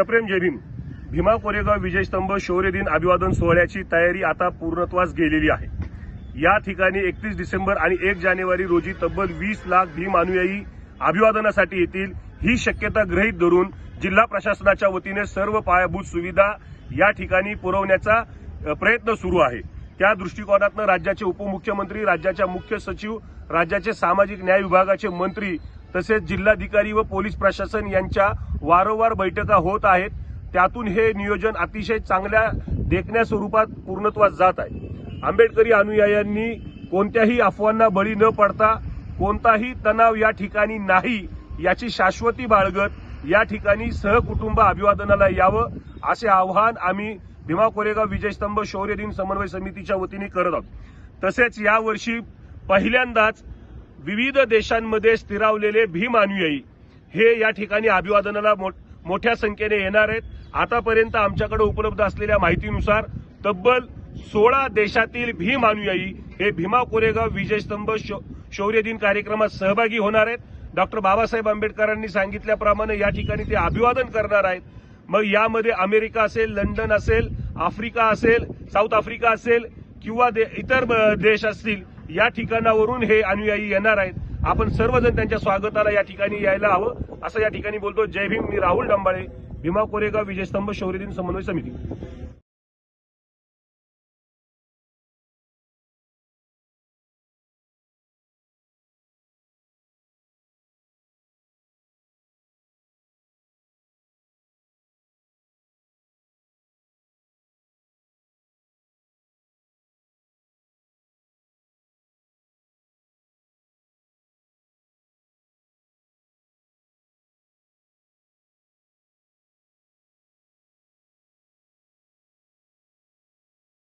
सप्रेम जय भीम. भीमा कोरेगाव विजयस्तंभ शौर्य दिन अभिवादन सोहळ्याची तयारी आता पूर्णत्वास गेलेली आहे. या ठिकाणी एकतीस डिसेंबर आणि एक जानेवारी रोजी तब्बल वीस लाख भीम अनुयायी अभिवादनासाठी येतील ही शक्यता गृहीत धरून जिल्हा प्रशासनाच्या वतीने सर्व पायाभूत सुविधा या ठिकाणी पुरवण्याचा प्रयत्न सुरू आहे. त्या दृष्टिकोनातनं राज्याचे उपमुख्यमंत्री राज्याच्या मुख्य सचिव राज्याचे सामाजिक न्याय विभागाचे मंत्री तसेच जिल्हाधिकारी व पोलीस प्रशासन यांच्या वारंवार बैठका होत आहेत. त्यातून हे नियोजन अतिशय चांगल्या देखण्या स्वरूपात पूर्णत्वास जात आहे. आंबेडकरी अनुयायांनी कोणत्याही अफवांना बळी न पडता कोणताही तणाव या ठिकाणी नाही याची शाश्वती बाळगत या ठिकाणी सहकुटुंब अभिवादनाला यावं असे आवाहन आम्ही भीमा कोरेगाव विजयस्तंभ शौर्य दिन समन्वय समितीच्या वतीने करत आहोत. तसेच यावर्षी पहिल्यांदाच विविध देशांमध्ये स्थिरावलेले भीम अनुयायी हे या ठिकाणी अभिवादनाला मोठ्या संख्येने येणार आहेत. आतापर्यंत आमच्याकडे उपलब्ध असलेल्या माहितीनुसार तब्बल सोळा देशातील भीम अनुयायी हे भीमा कोरेगाव विजयस्तंभ शौ- शौर्य दिन कार्यक्रमात सहभागी होणार आहेत. डॉक्टर बाबासाहेब आंबेडकरांनी सांगितल्याप्रमाणे या ठिकाणी ते अभिवादन करणार आहेत. मग यामध्ये अमेरिका असेल लंडन असेल आफ्रिका असेल साऊथ आफ्रिका असेल किंवा दे- इतर ब- देश असतील या ठिकाणावरून हे अनुयायी येणार आहेत. आपण सर्वजण त्यांच्या स्वागताला या ठिकाणी यायला हवं. असं या ठिकाणी बोलतो. जय भीम. मी राहुल डंबाळे. भीमा कोरेगाव विजयस्तंभ शौर्य दिन समन्वय समिती.